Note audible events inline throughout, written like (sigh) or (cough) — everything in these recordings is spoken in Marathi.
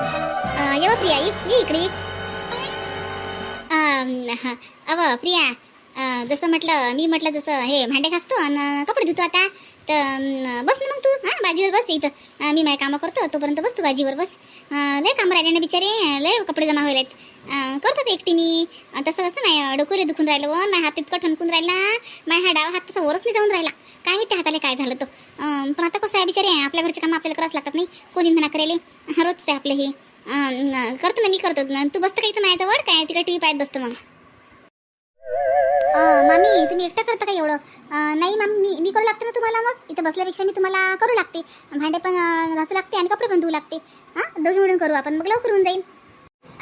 अं, प्रिया ये इकडे हा. अव प्रिया जसं म्हटलं मी म्हटलं जसं हे भांडे घासतो आणि कपडे धुतो आता तर बस ना मग तू हां बाजीवर बस इथं मी माझ्या कामं करतो तोपर्यंत बस तू बाजीवर बस लय काम राहिले ना बिचारे लय कपडे जमा व्हायला करतात एकटी मी तसं कसं नाही डोकं दुखून राहिलं व माझ्या हात इतकं ठणकून राहिला माझ्या हा डावा हात तसा वरच नाही जाऊन राहिला काय माहिती हाताला काय झालं तो पण आता कसं आहे बिचारे आपल्या घरचे काम आपल्याला करावंच लागतात नाही कोणी म्हणा करेल रोजच आहे आपलं हे करतो ना मी करतो तू बसतं का इथं माझ्याजवळ काय तिकडे टी व्ही पाहत बसतो मग मामी तुम्ही एकटा करता का एवढं नाही मामी मी मी करू लागते ना तुम्हाला मग इथं बसल्यापेक्षा मी तुम्हाला करू लागते भांडे पण घासू लागते आणि कपडे पण धुवू लागते हां दोघी मिळून करू आपण मग लवकर होऊन जाईल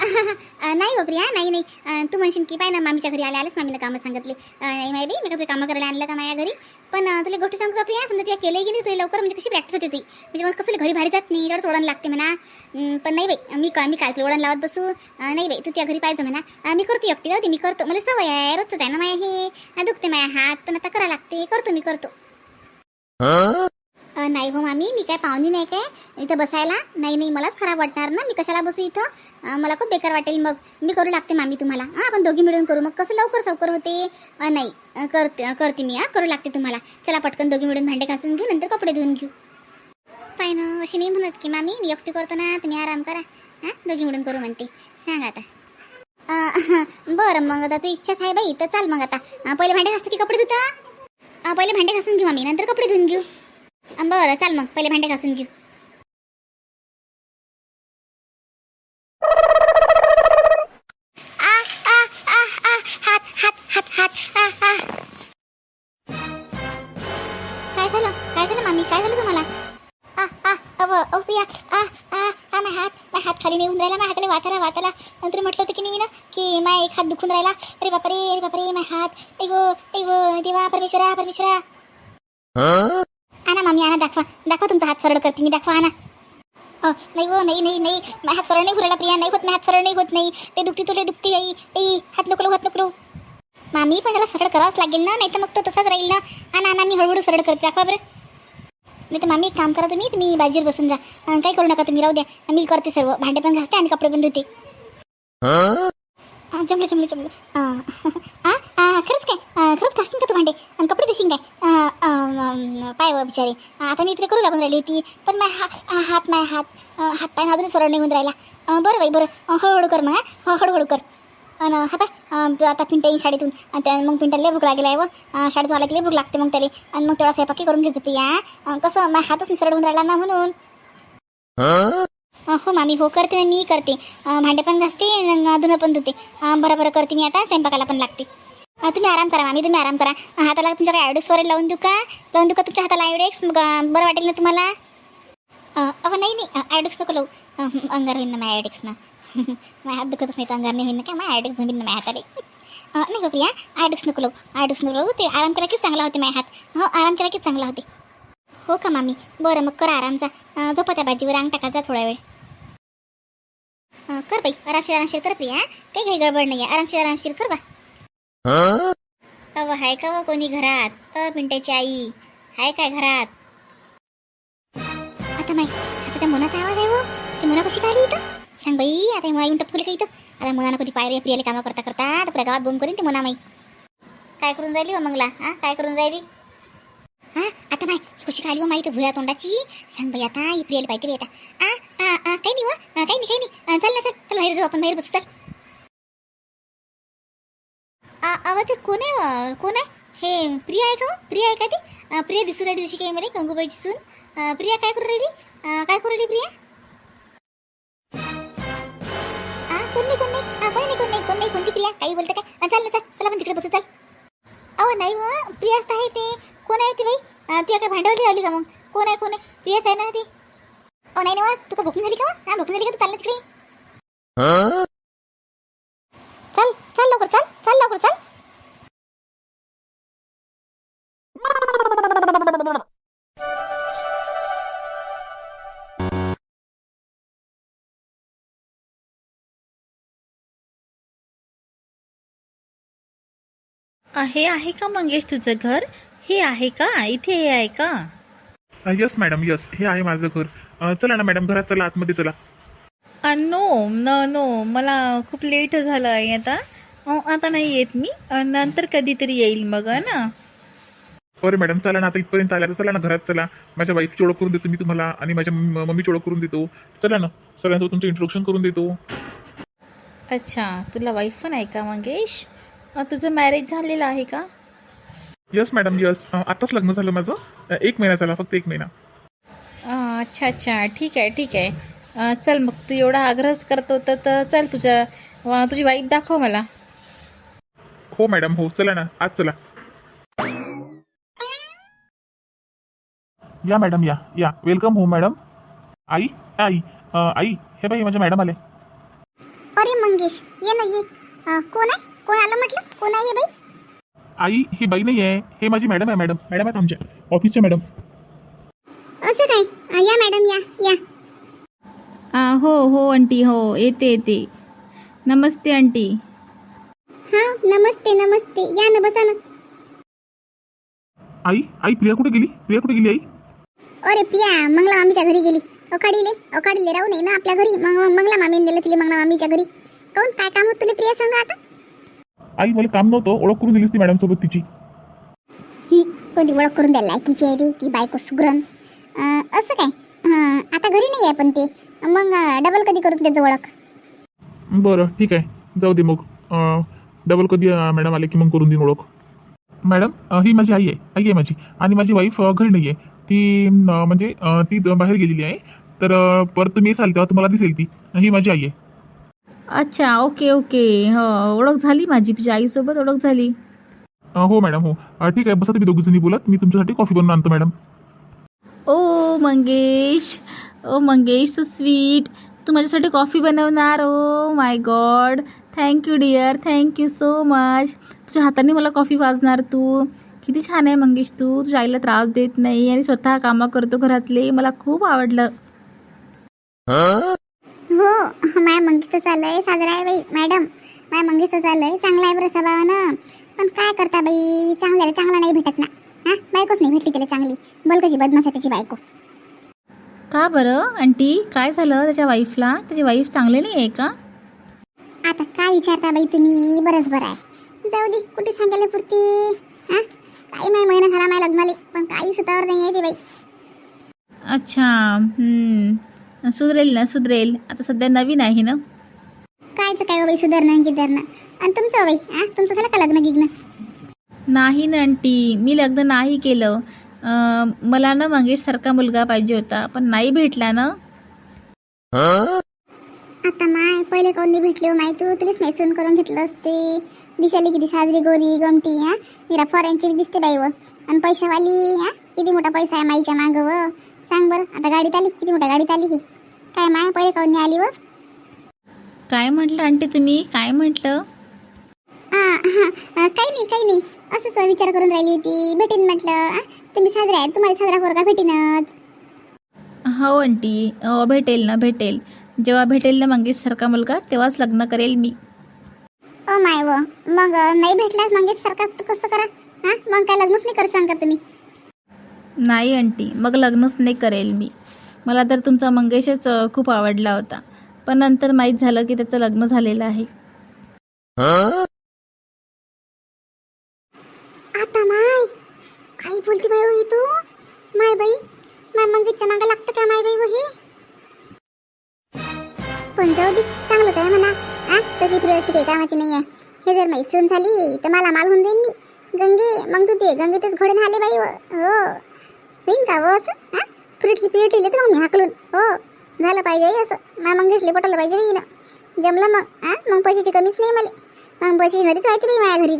(laughs) नाही हो प्रिया नाही नाही. तू म्हणशील की पाय ना मामीच्या घरी आले आलेच मामीनं कामं सांगितले. नाही माहिती मी कधी कामं करायला आणलं का माझ्या घरी? पण तुला गोष्ट सांगू का प्रिया? समजा तिला केलंय की नाही तुला लवकर म्हणजे कशी प्रॅक्टिस होती ती? म्हणजे मग कसं घरी भारी जात नाही एवढंच ओढण लागते म्हणा. पण नाही बाई मी का मी काय तुला ओढण लावत बसू? नाही बाई तू त्या घरी पाहिजे म्हणा. मी करतो एकटी होती मी करतो. मला सवय आहे रोजच आहे ना माझ्या हे. दुखते माझ्या हात पण आता करा लागते. करतो मी करतो. नाही हो मामी मी काय पाहुणी नाही काय? इथं बसायला? नाही नाही मलाच खराब वाटणार ना. मी कशाला बसू इथं? मला खूप बेकार वाटेल. मग मी करू लागते मामी तुम्हाला. हां आपण दोघी मिळून करू. मग कसं लवकर सवकर होते? नाही करते करते मी हां करू लागते तुम्हाला. चला पटकन दोघी मिळून भांडे घासून घेऊ नंतर कपडे धुवून घेऊ. पाय ना अशी नाही म्हणत की मामी मी एकटी करतो ना तुम्ही आराम करा. हां दोघी मिळून करू म्हणते. सांग आता. (laughs) बरं मग आता तू इच्छाच आहे बाई तर चाल मग आता. पहिले भांडे घासते की कपडे धुता? पहिले भांडे घासून घेऊ आम्ही नंतर कपडे धुवून घेऊ. बरं चाल मग. पहिले भांडे घासून घेऊ. हात हात हात हात काय झालं? काय झालं मामी? काय झालं तुम्हाला? हात. हात खाली नेऊन राहिला माझ्या हाताला वाताला वाताला. नंतर म्हटलं होतं की नाही ना की माझा एक हात दुखून राहिला. अरे बापरे अरे बापरे माझा हात. ऐगो ऐगो देवा परमेश्वरा परमेश्वरा. आणा मामी आणा दाखवा. दाखवा तुमचा हात सरळ करते मी दाखवा आणा. नाही हो नाही नाही नाही. माझा हात सरळ नाही घुरायला प्रिया. नाही होत नाही हात सरळ नाही होत नाही. ते दुखती तुले दुखती आई. आई हात नको हात नको मामी पण त्याला सरळ करावंच लागेल ना? नाही तर मग तो तसाच राहील ना? आणा आणा मी हळूहळू सरळ करते. दाखवा बरं. नाही तर मामी एक काम करा तुम्ही. तुम्ही बाजीवर बसून जा. काही करू नका तुम्ही राहू द्या. मी करते सर्व. भांडे पण घासते आणि कपडे पण धुते. जमले जमले जमले. खरंच काय? खरंच घासतील का तू भांडे? आणि कपडे देशील काय पाय बिचारे. आता मी इकडे करू लागून राहिली होती पण माय हात हात माय हात हात पाय अजून सरळ निघून राहिला. बरं बाई बरं. हळूहळू कर मग हा. हळूहळू कर. आणि हा पाय तू आता पिंटा येईल शाळेतून आणि त्या मग पिंटाला लय भूक लागेल आहे व. शाळेत मला लय भूक लागते मग त्याला. आणि मग तेवढा स्वयंपाकी करून घ्यायचं प्रिया कसं माझ्या हातच निसरड सरळ होऊन राहिला ना म्हणून. हो मामी हो करते ना मी करते. भांडे पण घासते आणि धुणं पण धुते. बरं बरं करते मी आता स्वयंपाकाला पण लागते. तुम्ही आराम करा मामी तुम्ही आराम करा. हाताला तुमच्या काय आयोडेक्स वगैरे लावून देऊ का? लावून देऊ का तुमच्या हाताला आयोडेक्स मग बरं वाटेल ना तुम्हाला? अहो नाही नाही आयोडेक्स नको लावू. अंगार होईन ना माझ्या आयोडेक्सनं (laughs) माझ्या हात दुखतच नाही तर अंगार नाही होईन ना काय? माझ्या आयोडेक्स जमीन ना माझ्या हाताला. नाही गो प्रिया आयोडेक्स नको लावू. आयोडेक्स नको लावू ते आराम केला की चांगला होते माझ्या हात. हो आराम केला की चांगला होते. हो का मामी? बरं मग करा आरामचा झोपा त्या भाजीवर अंग टाकायचा थोडा वेळ. कर बाई आरामशीर आरामशीर कर प्रिया काही काही गडबड नाही आहे आरामशीर आरामशीर कर बा. अव हाय का व कोणी घरात? अ पिंट्याची आई. हाय काय घरात? आता माही आता त्या मनाचा आवाज आहे व. ती मना कशी काय आली इथं? सांग बाई आता मला येऊन टपकली का इथं. आता मनानं कधी पायरी प्रियाला कामं करता करता आपल्या गावात बोंब करीन ती मना माई काय करून राहिली व मंगला? हा काय करून राहिली? हा आता माय कशी काय आली व माहिती भुया तोंडाची? सांग बाई आता ही प्रियाला पाहिजे बाई आता आ आ आ काही नाही व. काही नाही काही नाही. चल ना चल. चल बाहेर जाऊ आपण बाहेर बसू चल. अव ते कोण आहे? कोण? आहे हे प्रिया आहे का हो? प्रिया आहे का ती? प्रिया दिसू राहिली जशी काही मध्ये गंगूबाईची सून. प्रिया काय करू राहिली? काय करू राहिली प्रिया? आ, कोण नाही कोण नाही? कोण नाही कोण नाही कोण नाही कोणती प्रिया? काही बोलतं काय? चल ना चल आपण तिकडे बसू चल. अहो नाही व प्रियाच तर आहे ते. कोण आहे ती बाई? तुला काय भांडवली लावली का मग? कोण आहे कोण आहे? प्रियाच आहे ना ती? अहो नाही ना तुका भूक नाही झाली का मग? हा भूक नाही झाली का तू? चाल ना तिकडे. चल चल लवकर चल. हे आहे का मंगेश तुझं घर? हे आहे का? इथे हे आहे का? यस मॅडम यस हे आहे माझं घर. अ, चला ना मॅडम घरात चला आतमध्ये चला. अ, नो न नो मला खूप लेट झालं आहे आता. अ, आता नाही येत मी. अ, नंतर कधीतरी येईल मग ना? अरे मॅडम चला ना आता इथपर्यंत आल्या तर चला ना घरात चला. माझ्या वाईफची ओळख करून देतो मी तुम्हाला आणि माझ्या म- मम्मीची ओळख करून देतो. चला ना सगळ्यांसोबत तुमचं इंट्रोडक्शन करून देतो. अच्छा तुला वाईफ पण आहे का मंगेश? अ, तुझं मॅरेज झालेलं आहे का? यस मॅडम यस आताच लग्न झालं माझं. अ, एक महिना झाला फक्त एक महिना. अ, अच्छा अच्छा. ठीक आहे ठीक आहे. अ, चल मग तू एवढा आग्रहच करतो तर तर चल तुझ्या वा, तुझी वाईफ दाखव मला. हो मॅडम हो. चला ना आज चला. या मॅडम या. या. वेलकम हो मॅडम आई आई. अ, आई हे बाई माझ्या मॅडम आले अरे मंगेश ये ना ये. अं, कोण आहे? कोण आलं म्हटलं? कोण आहे हे बाई? आई ही बाई नाही आहे. हे माझी मॅडम आहे मॅडम. मॅडम आहेत आमच्या. ऑफिसच्या मॅडम. असं काय? अं, या मॅडम या या. आ, हो हो आंटी हो येते येते. नमस्ते आंटी. हा नमस्ते नमस्ते. या ना बसा ना. आई आई प्रिया कुठे गेली? प्रिया कुठे गेली आई? अरे पिया मंगला मामीच्या घरी गेली. अकाडीले अकाडीले राहू नये ना आपल्या घरी. मग मंगला मामीने दिलं तिला मंगला मामीच्या घरी. काऊन? काय काम होत तुला प्रिया सांग आता? आई मला काम नव्हतं ओळख करून दिलीस ती मॅडम सोबत तिची. ही, कोणी ओळख करून द्यायला लायकीची आहे रे ती बायको सुग्रण. असं काय? आता घरी नाही आहे पण ते. मग डबल कधी करून त्याचं ओळख? बरं ठीक आहे. जाऊ दे मग. अं, डबल कधी अं, मॅडम आले की मग करून देईन ओळख. मॅडम अं, ही माझी आई आहे. आई आहे माझी. आणि माझी वाईफ घरी नाही आहे ती अं, म्हणजे अं, ती बाहेर गेलेली आहे. तर अं, परत तुम्ही येसाल तेव्हा तुम्हाला दिसेल ती. ही माझी आई आहे. अच्छा ओके ओके. हो ओळख झाली माझी तुझ्या आईसोबत ओळख झाली. अं, हो मॅडम हो. अं, ठीक आहे बसा तुम्ही दोघी जणी बोलत. मी तुमच्यासाठी कॉफी बनवून आणतो madam. Oh Mangesh. Oh Mangesh so sweet तू माझ्यासाठी कॉफी बनवणार ओ my God thank you dear thank you so much तुझ्या हाताने मला कॉफी वाजणार तू. किती छान आहे मंगेश तू. तुझ्या आईला त्रास देत नाही आणि स्वतः कामं करतो घरातले. मला खूप आवडलं. हो माया मंगीचं चाललंय साजरा आहे बाई मॅडम. माया मंगीचं चाललंय चांगला आहे बरं स्वभावानं. पण काय करता बाई चांगल्याला चांगला नाही भेटत ना. हा बायकोच नाही भेटली त्याला चांगली. बोल कशी बदमाश आहे त्याची बायको. का बरं आंटी? काय झालं त्याच्या वाईफला त्याची वाईफ चांगली नाही आहे का? आता काय विचारता बाई तुम्ही? बरंच बरं आहे. जाऊ दे कुठे सांगायला पुरती हा? काही माय महिना झाला माझ्या लग्नाले पण काही सुतावर नाही आहे ते बाई. अच्छा हम्म. सुधरेल ना सुधरेल. आता सध्या नवीन आहे ना? कायचं काय हो बाई सुधारणं गिधारणं? आणि तुमचं हो बाई हा तुमचं झालं का लग्न गिग्न? नाही ना आंटी. मी लग्न नाही केलं. अं, मला ना मंगेशसारखा मुलगा पाहिजे होता पण नाही भेटला ना. आता माय पहिले कोण नाही भेटले हो माय? तू तुलाच मैसून करून घेतलं असते. दिसाली किती साजरी गोरी गमटी हा मीरा फॉरेनची दिसते बाई व. आणि पैशावाली हा किती मोठा पैसा आहे माईच्या मागं व. सांग बरं. आता गाडीत आली किती मोठ्या गाडीत आली ही. काय माय पहिले कोण नाही आली व? काय म्हटलं आंटी तुम्ही? काय म्हटलं? हा, काही नाही काही नाही. असंच विचार करून राहिली होती. भेटेन म्हटलं. तुम्ही साजरे आहे तुम्हाला साजरा पोरगा भेटेनच. हो आंटी. भेटेल ना भेटेल. जेव्हा भेटेल ना मंगेशसारखा मुलगा तेव्हाच लग्न करेल मी. ओ माय व. मग नाही भेटलास मग सरकार कसं करा? हा मग काय लग्नच नाही करत सांगा तुम्ही. नाही आंटी मग लग्नच नाही करेल मी. मला तर तुमचा मंगेशच खूप आवडला होता. पण नंतर माहीत झालं की त्याचं लग्न झालेलं आहे. आता माय काही बोलते बाई हो ही तू? माय बाई माय मंगेशच्या मागं लागतं का माय बाई हो वही पण जाऊ दे चांगलंच आहे म्हणा. आ तशी प्रियती काही कामाची नाही आहे हे जर माहीत सून झाली तर मला माल होऊन जाईन मी. गंगे मग तू ते गंगेतच घडून आले बाई हो. हो. होईन का हो असं हा? प्रियटली प्रियटली तर मग मी हाकलून. हो झालं पाहिजे असं. माय मंगेशले पटवलं पाहिजे मी ना जमलं मग हा? मग पैशाची कमीच नाही मला. मग पैशाची नदीच व्हायची बाई माझ्या घरी